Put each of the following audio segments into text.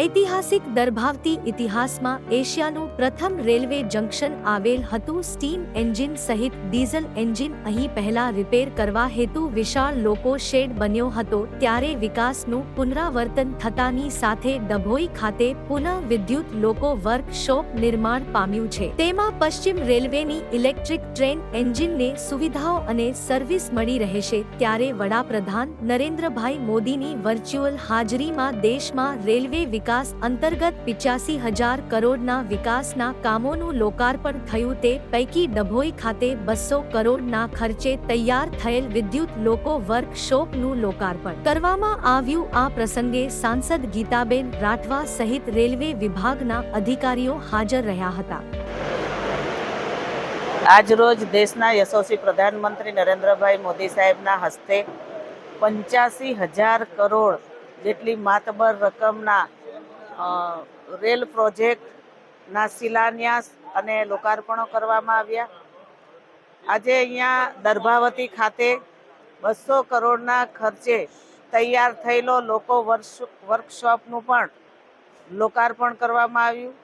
ઐતિહાસિક દર્ભાવતી ઇતિહાસમાં એશિયાનું પ્રથમ રેલવે જંક્શન આવેલ હતું સ્ટીમ એન્જિન સહિત ડીઝલ એન્જિન અહીં પહેલા રિપેર કરવા હેતુ વિશાળ લોકો શેડ બન્યો હતો. ત્યારે વિકાસનું પુનરાવર્તન થતાની સાથે ડભોઈ ખાતે પુનઃ વિદ્યુત લોકો વર્કશોપ નિર્માણ પામ્યું છે. તેમાં પશ્ચિમ રેલવેની ઇલેક્ટ્રિક ટ્રેન એન્જિનને સુવિધાઓ અને સર્વિસ મળી રહેશે. ત્યારે વડાપ્રધાન નરેન્દ્રભાઈ મોદીની વર્ચ્યુઅલ હાજરીમાં દેશમાં રેલવે વિકાસ અંતર્ગત પિચ્યાસી હજાર કરોડના વિકાસના કામોનું લોકાર્પણ થયું તે પૈકી ડભોઈ ખાતે બસો કરોડના ખર્ચે તૈયાર થયેલ વિદ્યુત લોકો વર્કશોપનું લોકાર્પણ કરવામાં આવ્યું. આ પ્રસંગે સાંસદ ગીતાબેન રાઠવા સહિત રેલવે વિભાગના અધિકારીઓ હાજર રહ્યા હતા. આજરોજ દેશના યશસ્વી પ્રધાનમંત્રી નરેન્દ્રભાઈ મોદી સાહેબના હસ્તે પંચ્યાસી હજાર કરોડ જેટલી માતબર રકમના રેલ પ્રોજેક્ટના શિલાન્યાસ અને લોકાર્પણો કરવામાં આવ્યા. આજે અહીંયા દર્ભાવતી ખાતે બસો કરોડના ખર્ચે તૈયાર થયેલો લોકો વર્કશોપનું પણ લોકાર્પણ કરવામાં આવ્યું.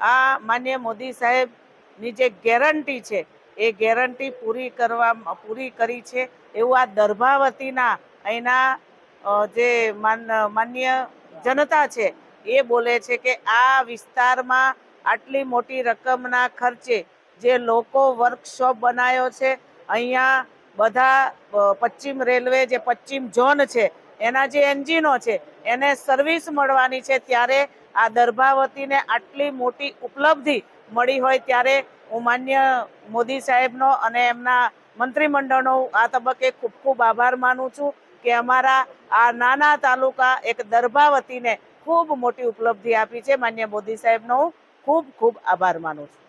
આ માન્ય મોદી સાહેબની જે ગેરંટી છે, એ ગેરંટી પૂરી કરવા પૂરી કરી છે એવું આ દર્ભાવતીના અહીંના જે માન, માન્ય જનતા છે એ બોલે છે કે આ વિસ્તારમાં આટલી મોટી રકમના ખર્ચે જે લોકો વર્કશોપ બનાવ્યો છે, અહીંયા બધા પશ્ચિમ રેલવે જે પશ્ચિમ ઝોન છે, એના જે એન્જિનો છે, એને સર્વિસ મળવાની છે. ત્યારે આ દર્ભાવતીને આટલી મોટી ઉપલબ્ધિ મળી હોય ત્યારે હું માન્ય મોદી સાહેબનો અને એમના મંત્રીમંડળનો આ તબક્કે ખૂબ ખૂબ આભાર માનું છું. કે અમારા આ નાના તાલુકા એક દરભાવતીને ખૂબ મોટી ઉપલબ્ધિ આપી છે. માન્ય મોદી સાહેબનો ખૂબ ખૂબ આભાર માનું છું.